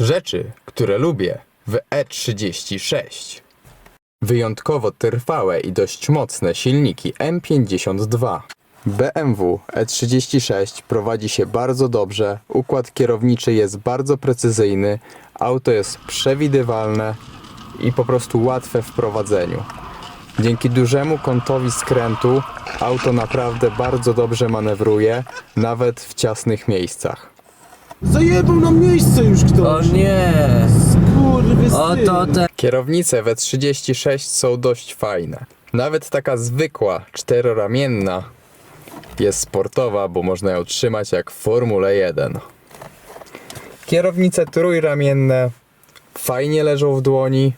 Rzeczy, które lubię w E36. Wyjątkowo trwałe i dość mocne silniki M52. BMW E36 prowadzi się bardzo dobrze, układ kierowniczy jest bardzo precyzyjny, auto jest przewidywalne i po prostu łatwe w prowadzeniu. Dzięki dużemu kątowi skrętu auto naprawdę bardzo dobrze manewruje, nawet w ciasnych miejscach. Zajebał nam miejsce już O ktoś! nie! Kurwy Oto te... Kierownice W36 są dość fajne. Nawet taka zwykła, czteroramienna jest sportowa, bo można ją trzymać jak w Formule 1. Kierownice trójramienne fajnie leżą w dłoni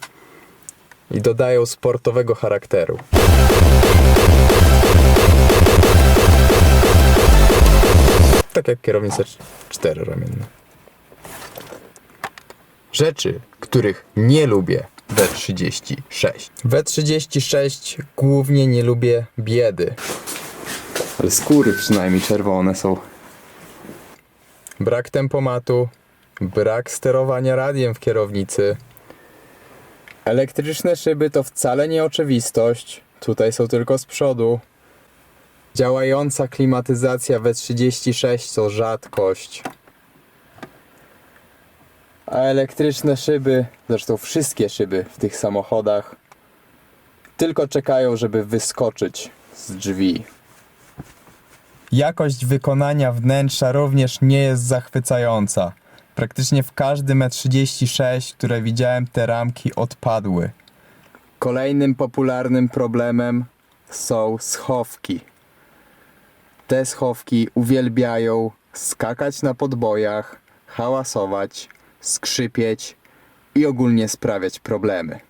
i dodają sportowego charakteru. Tak jak kierownice cz- czteroramienne. Rzeczy, których nie lubię W36. W36 głównie nie lubię biedy. Ale skóry przynajmniej czerwone są. Brak tempomatu, brak sterowania radiem w kierownicy. Elektryczne szyby to wcale nie oczywistość. Tutaj są tylko z przodu. Działająca klimatyzacja W36 to rzadkość. A elektryczne szyby, zresztą wszystkie szyby w tych samochodach, tylko czekają, żeby wyskoczyć z drzwi. Jakość wykonania wnętrza również nie jest zachwycająca. Praktycznie w każdym E36, które widziałem, te ramki odpadły. Kolejnym popularnym problemem są schowki. Te schowki uwielbiają skakać na podbojach, hałasować, skrzypieć i ogólnie sprawiać problemy.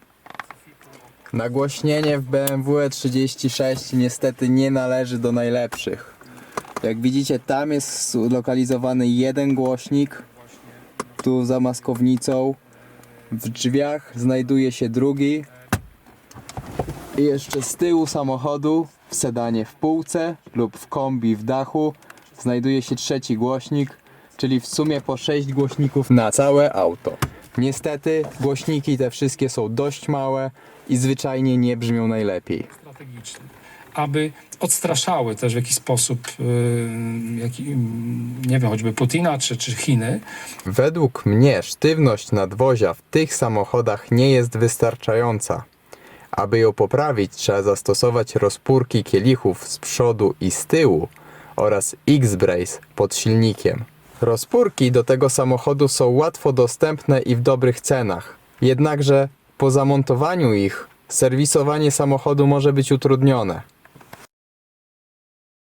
Nagłośnienie w BMW E36 niestety nie należy do najlepszych. Jak widzicie, tam jest zlokalizowany jeden głośnik, tu za maskownicą. W drzwiach znajduje się drugi. I jeszcze z tyłu samochodu, w sedanie w półce lub w kombi w dachu, znajduje się trzeci głośnik, czyli w sumie po 6 głośników na całe auto. Niestety głośniki te wszystkie są dość małe i zwyczajnie nie brzmią najlepiej. aby odstraszały też w jakiś sposób, yy, jaki, mm, nie wiem, choćby Putina czy, czy Chiny, Według mnie sztywność nadwozia w tych samochodach nie jest wystarczająca. Aby ją poprawić, trzeba zastosować rozpórki kielichów z przodu i z tyłu oraz X-Brace pod silnikiem. Rozpórki do tego samochodu są łatwo dostępne i w dobrych cenach. Jednakże po zamontowaniu ich serwisowanie samochodu może być utrudnione.